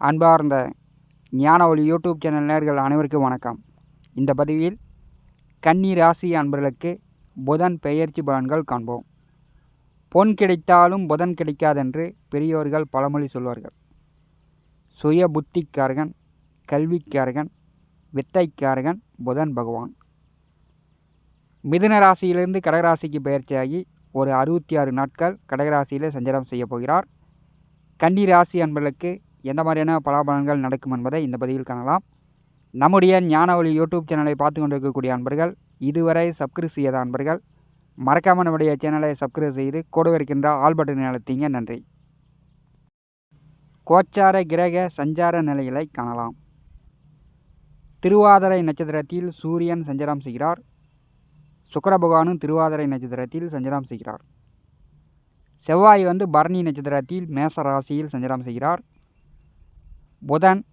அன்பார்ந்த ஞான ஒளி யூடியூப் சேனல் நேர்கள் அனைவருக்கும் வணக்கம். இந்த பதிவில் கன்னி ராசி அன்பர்களுக்கு புதன் பெயர்ச்சி பலன்கள் காண்போம். பொன் கிடைத்தாலும் புதன் கிடைக்காதென்று பெரியோர்கள் பழமொழி சொல்வார்கள். சுய புத்திக்காரகன் கல்விக்காரகன் வித்தைக்காரகன் புதன் பகவான். மிதுன ராசியிலிருந்து கடகராசிக்கு பயிற்சியாகி ஒரு அறுபத்தி ஆறு நாட்கள் கடகராசியில் சஞ்சாரம் செய்ய போகிறார். கன்னி ராசி அன்பர்களுக்கு எந்த மாதிரியான பலாபலன்கள் நடக்கும் என்பதை இந்த பதிவில் காணலாம். நம்முடைய ஞானவழி யூடியூப் சேனலை பார்த்து கொண்டிருக்கக்கூடிய அன்பர்கள் இதுவரை சப்ஸ்கிரைப் செய்யாத அன்பர்கள் மறக்காமல் நம்முடைய சேனலை சப்ஸ்கிரைப் செய்து கூட இருக்கின்ற ஆல் பட்டனை அழுத்திங்க. நன்றி. கோச்சார கிரக சஞ்சார நிலைகளை காணலாம். திருவாதிரை நட்சத்திரத்தில் சூரியன் சஞ்சாரம் செய்கிறார். சுக்கர பகவானும் திருவாதிரை நட்சத்திரத்தில் சஞ்சாரம் செய்கிறார். செவ்வாய் வந்து பரணி நட்சத்திரத்தில் மேச ராசியில் சஞ்சாரம் செய்கிறார். புதன்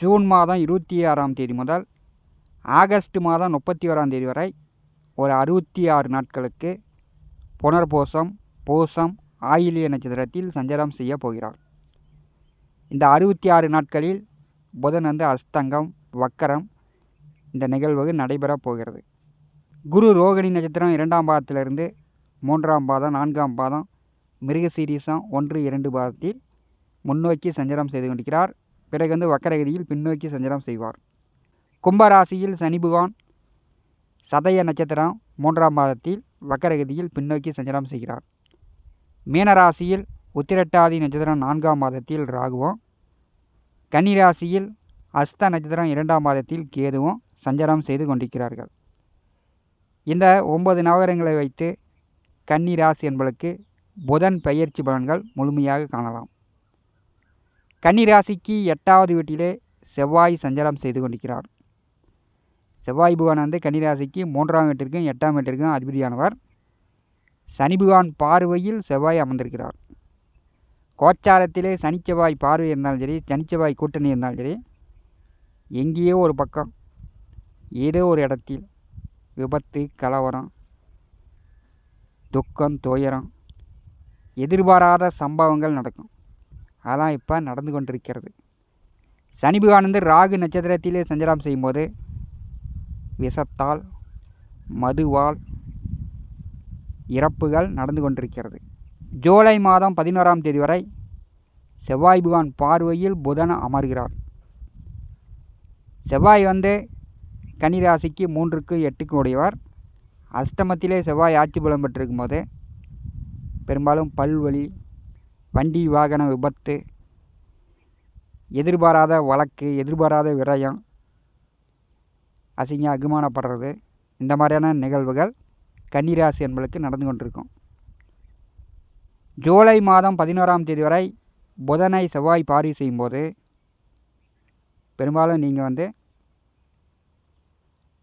ஜூன் மாதம் இருபத்தி ஆறாம் தேதி முதல் ஆகஸ்ட் மாதம் முப்பத்தி ஓராம் தேதி வரை ஒரு அறுபத்தி ஆறு நாட்களுக்கு புனர்போசம் பூசம் ஆயிலிய நட்சத்திரத்தில் சஞ்சாரம் செய்ய போகிறார். இந்த அறுபத்தி ஆறு நாட்களில் புதன் வந்து அஸ்தங்கம் வக்கரம் இந்த நிகழ்வு நடைபெறப் போகிறது. குரு ரோகிணி நட்சத்திரம் இரண்டாம் பாதத்திலிருந்து மூன்றாம் பாதம் நான்காம் பாதம் மிருகசீரிசம் ஒன்று இரண்டு பாதத்தில் முன்னோக்கி சஞ்சாரம் செய்து கொண்டிருக்கிறார். பிறகு வந்து வக்கரகதியில் பின்னோக்கி சஞ்சாரம் செய்வார். கும்பராசியில் சனி பகவான் சதய நட்சத்திரம் மூன்றாம் மாதத்தில் வக்கரகதியில் பின்னோக்கி சஞ்சாரம் செய்கிறார். மீனராசியில் உத்திரட்டாதி நட்சத்திரம் நான்காம் மாதத்தில் ராகுவும் கன்னிராசியில் அஸ்த நட்சத்திரம் இரண்டாம் மாதத்தில் கேதுவும் சஞ்சாரம் செய்து கொண்டிருக்கிறார்கள். இந்த ஒன்பது நவகரங்களை வைத்து கன்னி ராசி என்பதற்கு புதன் பெயர்ச்சி பலன்கள் முழுமையாக காணலாம். கன்னி ராசிக்கு எட்டாவது வீட்டிலே செவ்வாய் சஞ்சாரம் செய்து கொண்டிருக்கிறார். செவ்வாய் புகான் வந்து கன்னிராசிக்கு மூன்றாம் வீட்டிற்கும் எட்டாம் வீட்டிற்கும் அதிபதியானவர். சனி புகான் பார்வையில் செவ்வாய் அமர்ந்திருக்கிறார். கோச்சாரத்திலே சனி செவ்வாய் பார்வை இருந்தாலும் சரி சனி செவ்வாய் கூட்டணி இருந்தாலும் சரி எங்கேயோ ஒரு பக்கம் ஏதோ ஒரு இடத்தில் விபத்து கலவரம் துக்கம் துயரம் எதிர்பாராத சம்பவங்கள் நடக்கும். அதெல்லாம் இப்போ நடந்து கொண்டிருக்கிறது. சனி பகவான் வந்து ராகு நட்சத்திரத்திலே சஞ்சாரம் செய்யும்போது விஷத்தால் மதுவால் இறப்புகள் நடந்து கொண்டிருக்கிறது. ஜூலை மாதம் பதினோராம் தேதி வரை செவ்வாய் பகவான் பார்வையில் புதன் அமர்கிறார். செவ்வாய் வந்து கன்னிராசிக்கு மூன்றுக்கு எட்டுக்கு உடையவர். அஷ்டமத்திலே செவ்வாய் ஆட்சி பலம் பெற்றிருக்கும் போது பெரும்பாலும் பல்வலி வண்டி வாகன விபத்து எதிர்பாராத வழக்கு எதிர்பாராத விரயம் அசிங்க அகுமானப்படுறது இந்த மாதிரியான நிகழ்வுகள் கன்னிராசி என்பதற்கு நடந்து கொண்டிருக்கும். ஜூலை மாதம் பதினோராம் தேதி வரை புதனை செவ்வாய் பார்வை செய்யும்போது பெரும்பாலும் நீங்கள் வந்து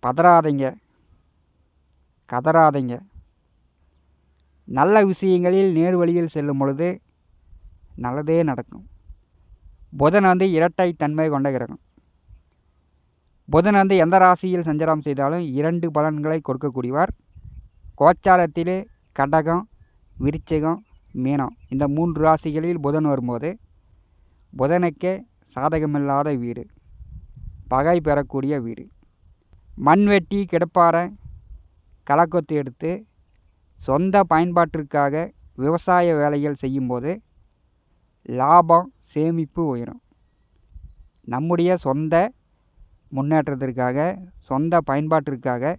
பதறாதீங்க கதறாதீங்க. நல்ல விஷயங்களில் நேர் வழியில் செல்லும் பொழுது நல்லதே நடக்கும். புதன் வந்து இரட்டை தன்மை கொண்ட கிரகம். புதன் வந்து எந்த ராசியில் சஞ்சாரம் செய்தாலும் இரண்டு பலன்களை கொடுக்கக்கூடியவர். கோச்சாரத்திலே கடகம் விருச்சகம் மீனம். இந்த மூன்று ராசிகளில் புதன் வரும்போது புதனுக்கே சாதகமில்லாத வீடு. பகை பெறக்கூடிய வீடு. மண்வெட்டி கிடப்பாறை கலக்கொத்து எடுத்து சொந்த பயன்பாட்டிற்காக விவசாய வேலைகள் செய்யும்போது லாபம் சேமிப்பு உயரும். நம்முடைய சொந்த முன்னேற்றத்திற்காக சொந்த பயன்பாட்டிற்காக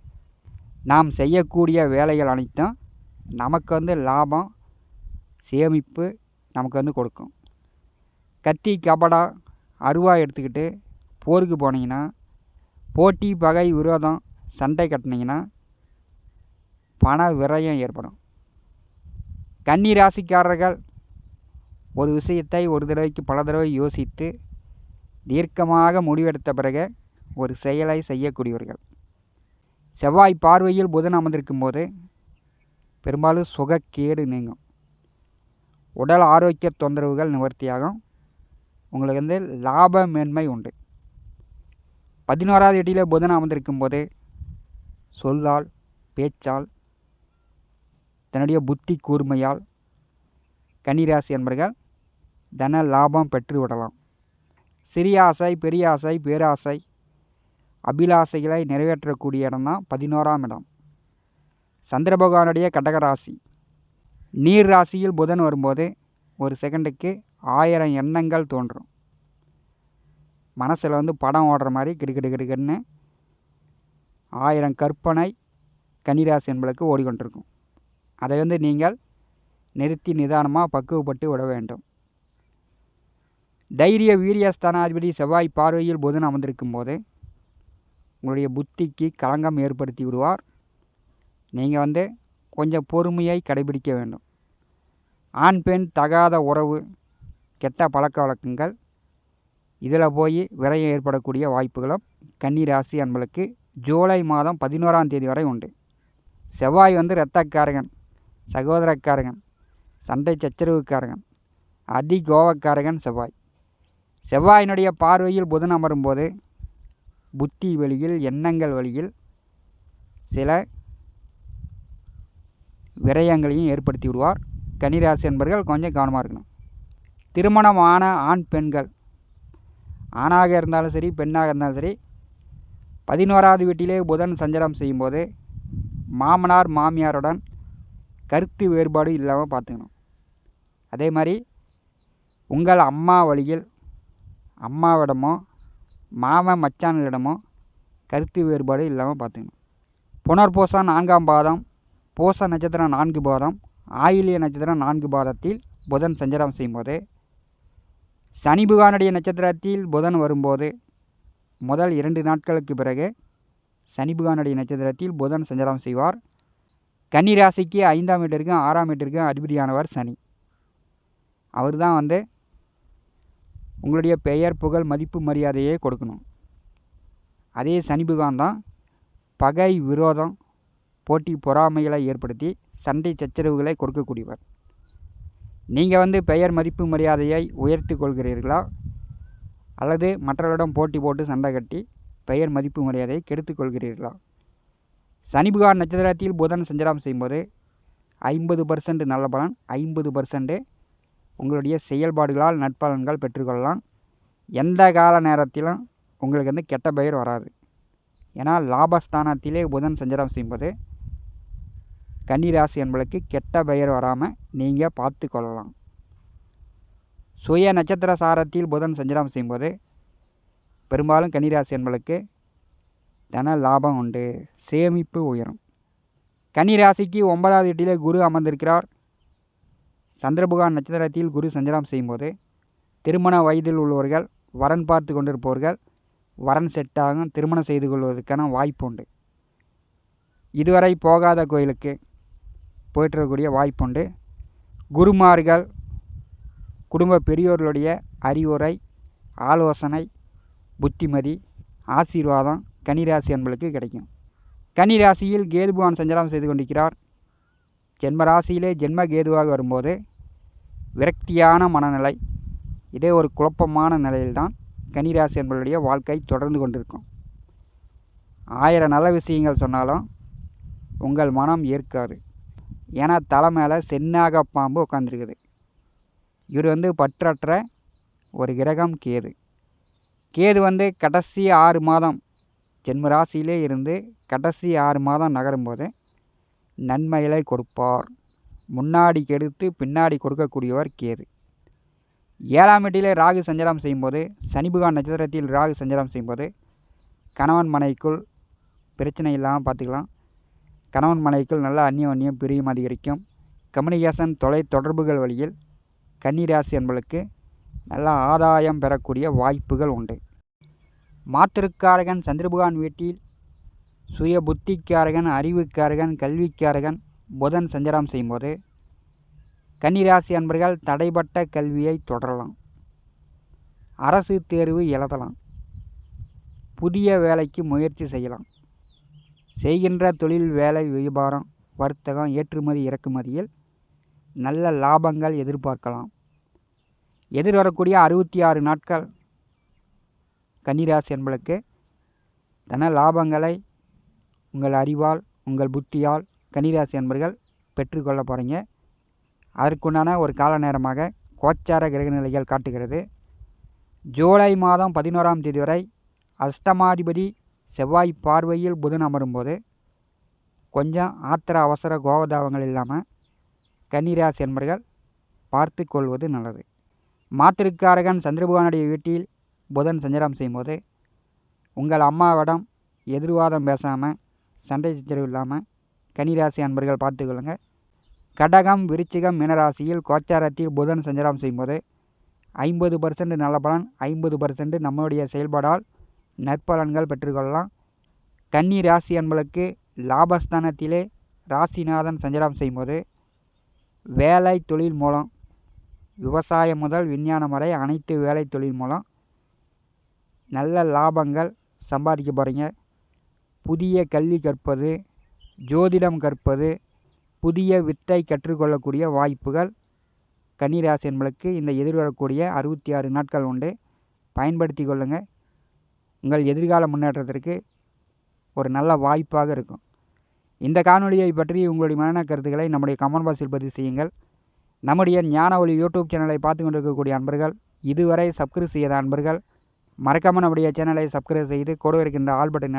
நாம் செய்யக்கூடிய வேலைகள் அனைத்தும் நமக்கு வந்து லாபம் சேமிப்பு நமக்கு வந்து கொடுக்கும். கத்தி கபடா அருவா எடுத்துக்கிட்டு போருக்கு போனீங்கன்னா போட்டி பகை விரோதம் சண்டை கட்டினீங்கன்னா பண விரயம் ஏற்படும். கன்னி ராசிக்காரர்கள் ஒரு விஷயத்தை ஒரு தடவைக்கு பல தடவை யோசித்து தீர்க்கமாக முடிவெடுத்த பிறகு ஒரு செயலை செய்யக்கூடியவர்கள். செவ்வாய் பார்வையில் புதன் அமர்ந்திருக்கும் போது பெரும்பாலும் சுகக்கேடு நீங்கும். உடல் ஆரோக்கிய தொந்தரவுகள் நிவர்த்தியாகும். உங்களுக்கு வந்து லாப மேன்மை உண்டு. பதினோராவது எட்டியில் புதன் அமர்ந்திருக்கும் போது சொல்லால் பேச்சால் தன்னுடைய புத்தி கூர்மையால் கன்னிராசி என்பர்கள் தன லாபம் பெற்று விடலாம். சிறிய ஆசை பெரிய ஆசை பேராசை அபிலாசைகளை நிறைவேற்றக்கூடிய இடம் தான் பதினோராம் இடம். சந்திர பகவானுடைய கடகராசி. நீர் ராசியில் புதன் வரும்போது ஒரு செகண்டுக்கு ஆயிரம் எண்ணங்கள் தோன்றும். மனசில் வந்து படம் ஓடுற மாதிரி கிடுகிடு கிடுகிடுன்னு ஆயிரம் கற்பனை கன்னிராசி என்பளுக்கு ஓடிக்கொண்டிருக்கும். அதை வந்து நீங்கள் நிறுத்தி நிதானமாக பக்குவப்பட்டு விட வேண்டும். தைரிய வீரியஸ்தானாதிபதி செவ்வாய் பார்வையில் புதன் அமர்ந்திருக்கும் போது உங்களுடைய புத்திக்கு களங்கம் ஏற்படுத்தி விடுவார். நீங்கள் வந்து கொஞ்சம் பொறுமையை கடைபிடிக்க வேண்டும். ஆண் பெண் தகாத உறவு கெட்ட பழக்க வழக்கங்கள் இதில் போய் விரயம் ஏற்படக்கூடிய வாய்ப்புகளும் கன்னிராசி அன்பளுக்கு ஜூலை மாதம் பதினோராம் தேதி வரை உண்டு. செவ்வாய் வந்து இரத்தக்காரகன் சகோதரக்காரகன் சண்டை சச்சரவுக்காரகன் அதி கோவக்காரகன் செவ்வாய். செவ்வாயினுடைய பார்வையில் புதன் அமரும்போது புத்தி வழியில் எண்ணங்கள் வழியில் சில விரயங்களையும் ஏற்படுத்தி விடுவார். கன்னிராசி என்பர்கள் கொஞ்சம் கவனமாக இருக்கணும். திருமணமான ஆண் பெண்கள். ஆணாக இருந்தாலும் சரி பெண்ணாக இருந்தாலும் சரி பதினோராவது வீட்டிலே புதன் சஞ்சாரம் செய்யும்போது மாமனார் மாமியாருடன் கருத்து வேறுபாடு இல்லாமல் பார்த்துக்கணும். அதே மாதிரி உங்கள் அம்மா வழியில் அம்மாவிடமோ மாமன் மச்சான்களிடமோ கருத்து வேறுபாடு இல்லாமல் பார்த்துக்கணும். புனர்பூசம் நான்காம் பாதம் பூச நட்சத்திரம் நான்கு பாதம் ஆயிலிய நட்சத்திரம் நான்கு பாதத்தில் புதன் சஞ்சாரம் செய்யும்போது சனி புகானுடைய நட்சத்திரத்தில் புதன் வரும்போது முதல் இரண்டு நாட்களுக்கு பிறகு சனி புகானுடைய நட்சத்திரத்தில் புதன் சஞ்சாரம் செய்வார். கன்னி ராசிக்கு ஐந்தாம் வீட்டிற்கும் ஆறாம் வீட்டிற்கும் அதிபதியானவர் சனி. அவர் தான் வந்து உங்களுடைய பெயர் புகழ் மதிப்பு மரியாதையை கொடுக்கணும். அதே சனி பகவான் தான் பகை விரோதம் போட்டி பொறாமைகளை ஏற்படுத்தி சண்டை சச்சரவுகளை கொடுக்கக்கூடியவர். நீங்கள் வந்து பெயர் மதிப்பு மரியாதையை உயர்த்தி கொள்கிறீர்களா? அல்லது மற்றவர்களிடம் போட்டி போட்டு சண்டை கட்டி பெயர் மதிப்பு மரியாதையை கெடுத்து கொள்கிறீர்களா? சனி பகவான் நட்சத்திரத்தில் புதன் சஞ்சாரம் செய்யும்போது ஐம்பது பர்சன்ட் நல்ல பலன் ஐம்பது பர்சன்ட்டு உங்களுடைய செயல்பாடுகளால் நட்பலன்கள் பெற்றுக்கொள்ளலாம். எந்த கால நேரத்திலும் உங்களுக்கு வந்து கெட்ட பெயர் வராது. ஏன்னா லாபஸ்தானத்திலே புதன் சஞ்சாரம் செய்யும்போது கன்னிராசி என்பளுக்கு கெட்ட பெயர் வராமல் நீங்கள் பார்த்து கொள்ளலாம். சுய நட்சத்திர சாரத்தில் புதன் சஞ்சாரம் செய்யும்போது பெரும்பாலும் கன்னிராசி என்பளுக்கு தன லாபம் உண்டு. சேமிப்பு உயரும். கன்னிராசிக்கு ஒன்பதாவது வீட்டிலே குரு அமர்ந்திருக்கிறார். சந்திரபுகான் நட்சத்திரத்தில் குரு சஞ்சாரம் செய்யும்போது திருமண வயதில் உள்ளவர்கள் வரன் பார்த்து கொண்டிருப்பவர்கள் வரன் செட்டாகும் திருமணம் செய்து கொள்வதற்கான வாய்ப்பு உண்டு. இதுவரை போகாத கோயிலுக்கு போயிட்டுருக்கக்கூடிய வாய்ப்புண்டு குருமார்கள் குடும்ப பெரியோர்களுடைய அறிவுரை ஆலோசனை புத்திமதி ஆசீர்வாதம் கன்னிராசி என்பளுக்கு கிடைக்கும். கன்னிராசியில் கேதுபவான் சஞ்சாரம் செய்து கொண்டிருக்கிறார். ஜென்ம ராசியிலே ஜென்ம கேதுவாக வரும்போது விரக்தியான மனநிலை இதே ஒரு குழப்பமான நிலையில்தான் கன்னிராசி என்பவருடைய வாழ்க்கை தொடர்ந்து கொண்டிருக்கும். ஆயிரம் நல்ல விஷயங்கள் சொன்னாலும் உங்கள் மனம் ஏற்காது. ஏன்னா தலை மேலே சென்னாக பாம்பு உட்காந்துருக்குது இவர் வந்து பற்றற்ற ஒரு கிரகம் கேது. கேது வந்து கடைசி ஆறு மாதம் ஜென்ம ராசியிலே இருந்து கடைசி ஆறு மாதம் நகரும்போது நன்மைகளை கொடுப்பார். முன்னாடி கெடுத்து பின்னாடி கொடுக்கக்கூடியவர் கேது. ஏழாம் வீட்டிலே ராகு சஞ்சாரம் செய்யும்போது சனிபுகான் நட்சத்திரத்தில் ராகு சஞ்சாரம் செய்யும்போது கணவன் மனைக்குள் பிரச்சனை இல்லாமல் பார்த்துக்கலாம். கணவன் மனைக்குள் நல்ல அந்நியம் பிரியும் அதிகரிக்கும். கம்யூனிகேஷன் தொலை தொடர்புகள் வழியில் கன்னிராசி என்பளுக்கு நல்ல ஆதாயம் பெறக்கூடிய வாய்ப்புகள் உண்டு. மாத்திருக்காரகன் சந்திரபுகான் வீட்டில் சுய புத்திக்காரகன் அறிவுக்காரகன் கல்விக்காரகன் புதன் சஞ்சாரம் செய்யும்போது கன்னிராசி அன்பர்கள் தடைப்பட்ட கல்வியை தொடரலாம். அரசு தேர்வு எழுதலாம். புதிய வேலைக்கு முயற்சி செய்யலாம். செய்கின்ற தொழில் வேலை வியாபாரம் வர்த்தகம் ஏற்றுமதி இறக்குமதியில் நல்ல லாபங்கள் எதிர்பார்க்கலாம். எதிர்வரக்கூடிய அறுபத்தி ஆறு நாட்கள் கன்னிராசி என்பளுக்கு தன லாபங்களை உங்கள் அறிவால் உங்கள் புத்தியால் கன்னிராசி அன்பர்கள் பெற்றுக்கொள்ள போகிறீங்க அதற்குண்டான ஒரு கால நேரமாக கோச்சார கிரக நிலைகள் காட்டுகிறது. ஜூலை மாதம் பதினோராம் தேதி வரை அஷ்டமாதிபதி செவ்வாய் பார்வையில் புதன் அமரும்போது கொஞ்சம் ஆத்திர அவசர கோபதாபங்கள் இல்லாமல் கன்னிராசி என்பர்கள் பார்த்து கொள்வது நல்லது. மாத்திருக்காரகன் சந்திரபகவானுடைய வீட்டில் புதன் சஞ்சாரம் செய்யும்போது உங்கள் அம்மாவிடம் எதிர்வாதம் பேசாமல் சண்டை சச்சரவு இல்லாமல் கன்னிராசி அன்பர்கள் பார்த்துக்கொள்ளுங்க. கடகம் விருச்சிகம் மீனராசியில் கோச்சாரத்தில் புதன் சஞ்சாரம் செய்யும்போது ஐம்பது பர்சன்ட் நல்ல பலன் ஐம்பது பர்சன்ட் நம்மளுடைய செயல்பாடால் நற்பலன்கள் பெற்றுக்கொள்ளலாம். கன்னி ராசி அன்பளுக்கு லாபஸ்தானத்திலே ராசிநாதன் சஞ்சாரம் செய்யும்போது வேலை தொழில் மூலம் விவசாயம் முதல் விஞ்ஞானம் வரை அனைத்து வேலை தொழில் மூலம் நல்ல லாபங்கள் சம்பாதிக்க போகிறீங்க புதிய கல்வி கற்பது ஜோதிடம் கற்பது புதிய வித்தை கற்றுக்கொள்ளக்கூடிய வாய்ப்புகள் கன்னிராசி என்பளுக்கு இந்த எதிர்வரக்கூடிய அறுபத்தி ஆறு நாட்கள் உண்டு. பயன்படுத்தி கொள்ளுங்கள் உங்கள் எதிர்கால முன்னேற்றத்திற்கு ஒரு நல்ல வாய்ப்பாக இருக்கும். இந்த காணொலியை பற்றி உங்களுடைய மன கருத்துக்களை நம்முடைய கமெண்ட் பாக்ஸில் பதிவு செய்யுங்கள். நம்முடைய ஞான ஒளி யூடியூப் சேனலை பார்த்து கொண்டிருக்கக்கூடிய அன்பர்கள் இதுவரை சப்ஸ்கிரைப் செய்யாத அன்பர்கள் மறக்காமல் நம்முடைய சேனலை சப்ஸ்கிரைப் செய்து கூட இருக்கின்ற ஆல் பட்டன்